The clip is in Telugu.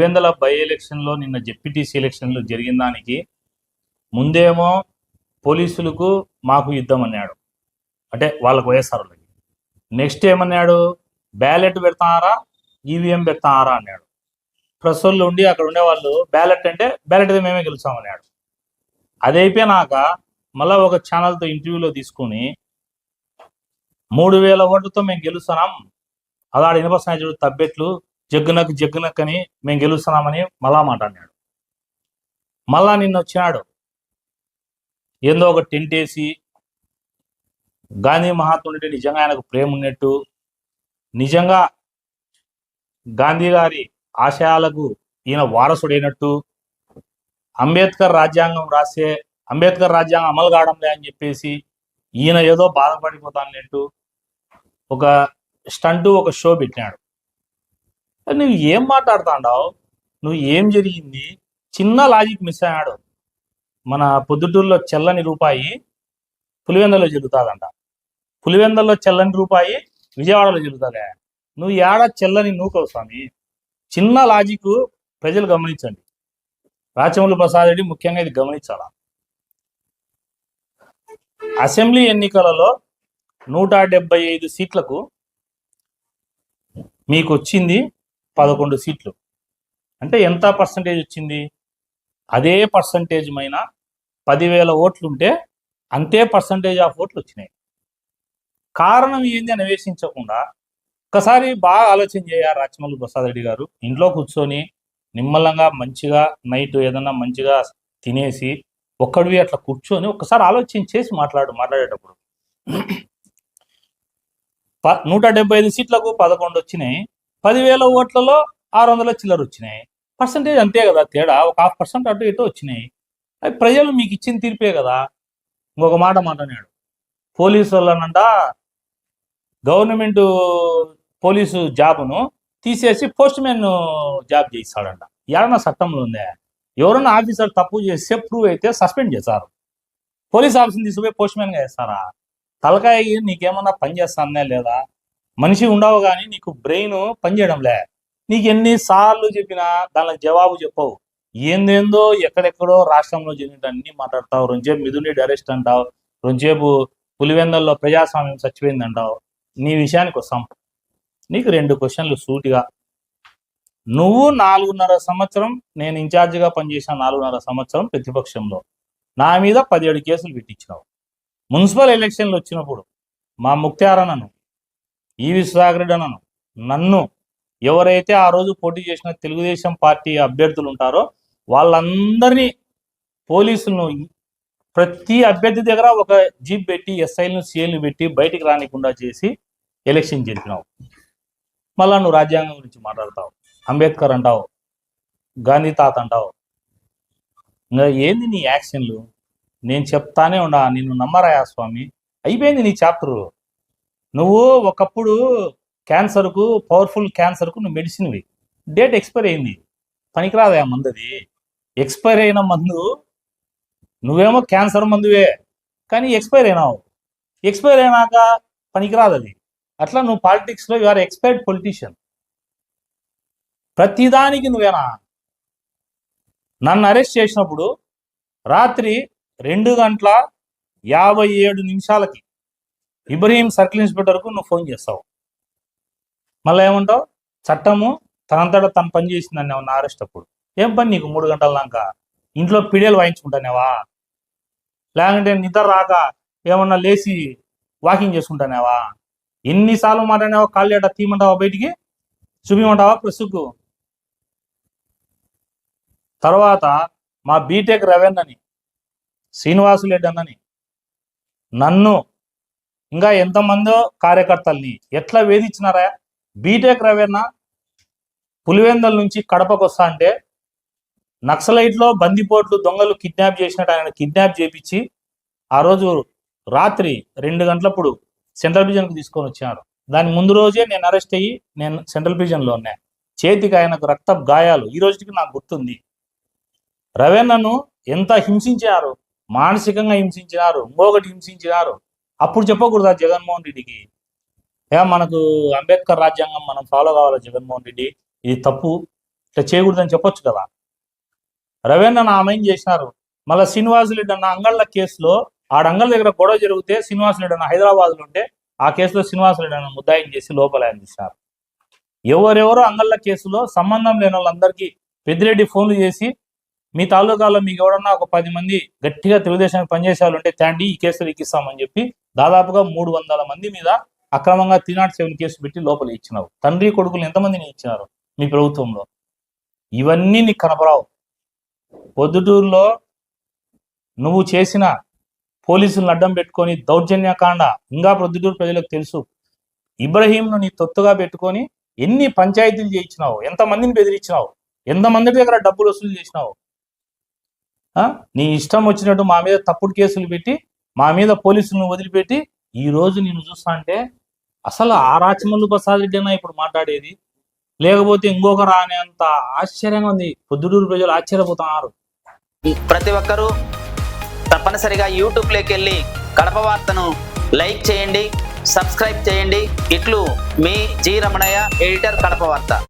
పులివెందల బై ఎలక్షన్లో నిన్న జెడ్పీటీసీ ఎలక్షన్లు జరిగిన దానికి ముందేమో పోలీసులకు మాకు యుద్ధం అన్నాడు. అంటే వాళ్ళకు వైఎస్ఆర్లకి వాళ్ళకి. నెక్స్ట్ ఏమన్నాడు? బ్యాలెట్ పెడతారా? ఈవీఎం పెడతారా అన్నాడు. ప్రెస్ వాళ్ళు ఉండి అక్కడ ఉండే వాళ్ళు బ్యాలెట్ అంటే బ్యాలెట్ అయితే మేమే గెలుస్తామన్నాడు అది అయిపోయినాక మళ్ళీ ఒక ఛానల్తో ఇంటర్వ్యూలో తీసుకుని మూడు వేల ఓట్లతో మేము గెలుస్తున్నాం అలా ఇనప చూడు తబ్బెట్లు జగ్గునకు జగ్గునకని అని మేము గెలుస్తున్నామని మళ్ళా మాట అన్నాడు మళ్ళా నిన్న వచ్చినాడు ఏందో ఒక టెంట్ వేసి గాంధీ మహాత్ముడి నిజంగా ఆయనకు ప్రేమ ఉన్నట్టు నిజంగా గాంధీ గారి ఆశయాలకు ఈయన వారసుడైనట్టు అంబేద్కర్ రాజ్యాంగం రాసే అంబేద్కర్ రాజ్యాంగం అమలు కావడంలే అని చెప్పేసి ఈయన ఏదో బాధపడిపోతానట్టు ఒక స్టంటు ఒక షో పెట్టినాడు. నువ్వు ఏం మాట్లాడుతాండావు? నువ్వు ఏం జరిగింది? చిన్న లాజిక్ మిస్ అయ్యాడు మన పొద్దుటూరులో చెల్లని రూపాయి పులివెందలో జరుగుతుందంట. పులివెందల్లో చెల్లని రూపాయి విజయవాడలో జరుగుతుందే. నువ్వు ఏడ చెల్లని నూకవు స్వామి? చిన్న లాజిక్ ప్రజలు గమనించండి. రాచమూలు ప్రసాద్ రెడ్డి ముఖ్యంగా ఇది గమనించాలా? అసెంబ్లీ ఎన్నికలలో నూట డెబ్బై ఐదు సీట్లకు మీకు వచ్చింది పదకొండు సీట్లు. అంటే ఎంత పర్సంటేజ్ వచ్చింది? అదే పర్సంటేజ్ మైన పదివేల ఓట్లు ఉంటే అంతే పర్సంటేజ్ ఆఫ్ ఓట్లు వచ్చినాయి. కారణం ఏంది అని అన్వేషించకుండా ఒకసారి బాగా ఆలోచన చేయాలి రాచమల్లి ప్రసాద్ రెడ్డి గారు. ఇంట్లో కూర్చొని నిమ్మలంగా మంచిగా నైట్ ఏదన్నా మంచిగా తినేసి ఒక్కడివి అట్లా కూర్చొని ఒకసారి ఆలోచన చేసి మాట్లాడు మాట్లాడేటప్పుడు. ప- నూట డెబ్బై ఐదు సీట్లకు పదకొండు వచ్చినాయి. పదివేల ఓట్లలో ఆరు వందల చిల్లర వచ్చినాయి. పర్సంటేజ్ అంతే కదా తేడా. ఒక హాఫ్ పర్సెంట్ అటు ఇటు వచ్చినాయి. అది ప్రజలు మీకు ఇచ్చిన తీర్పే కదా. ఇంకొక మాట మాట్లాడాడు పోలీసు వాళ్ళనంట గవర్నమెంట్ పోలీసు జాబును తీసేసి పోస్ట్ మ్యాన్ జాబ్ చేయిస్తాడంట. ఏడన్నా చట్టంలో ఉందే? ఎవరన్నా ఆఫీసర్ తప్పు చేస్తే ప్రూవ్ అయితే సస్పెండ్ చేస్తారు పోలీస్ ఆఫీస్ని తీసుకుపోయి పోస్ట్ మ్యాన్గా వేస్తారా? తలకాయ నీకేమన్నా పని చేస్తానే లేదా? మనిషి ఉండవు కానీ నీకు బ్రెయిన్ పనిచేయడంలే నీకు ఎన్నిసార్లు చెప్పినా దానికి జవాబు చెప్పవు. ఏందేందో ఎక్కడెక్కడో రాష్ట్రంలో జరిగినట్టు అన్ని మాట్లాడతావు. రెండుసేపు మిథునెడ్డి అరెస్ట్ అంటావు. రెండుసేపు పులివెందల్లో ప్రజాస్వామ్యం చచ్చిపోయింది అంటావు. నీ విషయానికి వస్తాం. నీకు రెండు క్వశ్చన్లు సూటిగా. నువ్వు నాలుగున్నర సంవత్సరం నేను ఇన్ఛార్జిగా పనిచేసిన నాలుగున్నర సంవత్సరం ప్రతిపక్షంలో. నా మీద పదిహేడు కేసులు పెట్టించినావు. మున్సిపల్ ఎలక్షన్లు వచ్చినప్పుడు మా ముక్తారనను ఈవి సుధాకర్ రెడ్డి నన్ను ఎవరైతే ఆ రోజు పోటీ చేసిన తెలుగుదేశం పార్టీ అభ్యర్థులు ఉంటారో వాళ్ళందరినీ పోలీసులను ప్రతి అభ్యర్థి దగ్గర ఒక జీప్ పెట్టి ఎస్ఐలను సీఎల్ని పెట్టి బయటికి రానికుండా చేసి ఎలక్షన్ జరిపినావు. మళ్ళా నువ్వు రాజ్యాంగం గురించి మాట్లాడతావు. అంబేద్కర్ అంటావు. గాంధీ తాత అంటావు. ఇంకా ఏంది నీ యాక్షన్లు? నేను చెప్తానే ఉండా నిన్ను నమ్మరాయా స్వామి? అయిపోయింది నీ చాప్టరు. నువ్వు ఒకప్పుడు క్యాన్సర్కు పవర్ఫుల్ క్యాన్సర్కు నువ్వు మెడిసిన్వి. డేట్ ఎక్స్పైర్ అయింది. పనికిరాదా మందుది. ఎక్స్పైర్ అయిన మందు నువ్వేమో క్యాన్సర్ మందువే కానీ ఎక్స్పైర్ అయినావు. ఎక్స్పైర్ అయినాక పనికిరాదు అది. అట్లా నువ్వు పాలిటిక్స్లో యు ఆర్ ఎక్స్పైర్డ్ పొలిటీషియన్ ప్రతిదానికి నువ్వేనా? నన్ను అరెస్ట్ చేసినప్పుడు రాత్రి రెండు గంటల యాభై ఏడు నిమిషాలకి ఇబ్రహీం సర్కిల్ ఇన్స్పెక్టర్కు నువ్వు ఫోన్ చేస్తావు. మళ్ళీ ఏమంటావు? చట్టము తనంతటా తన పని చేసిందని ఏమన్నా అరెస్ట్ అప్పుడు. ఏం పని నీకు మూడు గంటల దాకా? ఇంట్లో పిడియలు వాయించుకుంటానేవా? లేకుంటే నిద్ర రాక ఏమన్నా లేచి వాకింగ్ చేసుకుంటానేవా? ఎన్నిసార్లు మాట్లాడినావా కాళ్ళు ఏటా తీయమంటావా బయటికి? చూపించమంటావా ప్రెస్కు తర్వాత మా బీటెక్ రవెన్నని శ్రీనివాసులెడ్డి అన్నని నన్ను ఇంకా ఎంతమందో కార్యకర్తల్ని ఎట్లా వేధించినారా? బీటెక్ రవేణ పులివెందల నుంచి కడపకు వస్తా అంటే నక్సలైట్లో బందిపోట్లు దొంగలు కిడ్నాప్ చేసినట్టు ఆయన కిడ్నాప్ చేపించి ఆ రోజు రాత్రి రెండు గంటలప్పుడు సెంట్రల్ ప్రిజన్కి తీసుకొని వచ్చారు దాని ముందు రోజే నేను అరెస్ట్ అయ్యి నేను సెంట్రల్ ప్రిజన్లో ఉన్నా. చేతికి ఆయనకు రక్త గాయాలు ఈ రోజుకి నాకు గుర్తుంది. రవేణను ఎంత హింసించినారు మానసికంగా హింసించినారు. ఇంకొకటి హింసించినారు. అప్పుడు చెప్పకూడదా జగన్మోహన్ రెడ్డికి. ఏ మనకు అంబేద్కర్ రాజ్యాంగం మనం ఫాలో కావాలి జగన్మోహన్ రెడ్డి? ఇది తప్పు. ఇట్లా చేయకూడదని చెప్పొచ్చు కదా. రవీంద్ర ఆమె ఏం చేసినారు? మళ్ళీ శ్రీనివాసులరెడ్డి అన్న అంగళ్ళ కేసులో ఆడ అంగళ్ళ దగ్గర గొడవ జరిగితే శ్రీనివాసులరెడ్డి అన్న హైదరాబాద్లో ఉంటే ఆ కేసులో శ్రీనివాసులరెడ్డి అన్న ముద్దాయిం చేసి లోపల చేశారు ఎవరెవరో అంగళ్ళ కేసులో సంబంధం లేని వాళ్ళందరికీ పెద్దిరెడ్డి ఫోన్లు చేసి మీ తాలూకాలో మీకు ఎవరన్నా ఒక పది మంది గట్టిగా తెలుగుదేశానికి పనిచేసే వాళ్ళు ఉంటే తండి ఈ కేసులు ఎక్కిస్తామని చెప్పి దాదాపుగా మూడు వందల మంది మీద అక్రమంగా త్రీ నాట్ సెవెన్ కేసు పెట్టి లోపల ఇచ్చినావు తండ్రి కొడుకులు ఎంతమందిని ఇచ్చినారు? మీ ప్రభుత్వంలో. ఇవన్నీ నీకు కనపరావు. పొద్దుటూరులో నువ్వు చేసిన పోలీసులను అడ్డం పెట్టుకొని దౌర్జన్యకాండ ఇంకా ప్రొద్దుటూరు ప్రజలకు తెలుసు. ఇబ్రహీంను నీ తొత్తుగా పెట్టుకొని ఎన్ని పంచాయతీలు చేయించినావు? ఎంతమందిని బెదిరించినావు? ఎంతమంది దగ్గర డబ్బులు వసూలు చేసినావు? ఆ? నీ ఇష్టం వచ్చినట్టు మా మీద తప్పుడు కేసులు పెట్టి మా మీద పోలీసులను వదిలిపెట్టి ఈ రోజు నేను చూస్తా అంటే అసలు ఆ రాచమల్లు ప్రసాద్ రెడ్డి అన్న ఇప్పుడు మాట్లాడేది? లేకపోతే ఇంకొకరు అనేంత ఆశ్చర్యంగా ఉంది. పొద్దుటూరు ప్రజలు ఆశ్చర్యపోతున్నారు. ప్రతి ఒక్కరూ తప్పనిసరిగా యూట్యూబ్లోకి వెళ్ళి కడప వార్తను లైక్ చేయండి సబ్స్క్రైబ్ చేయండి. ఇట్లు మీ జి రమణయ్య ఎడిటర్ కడప వార్త.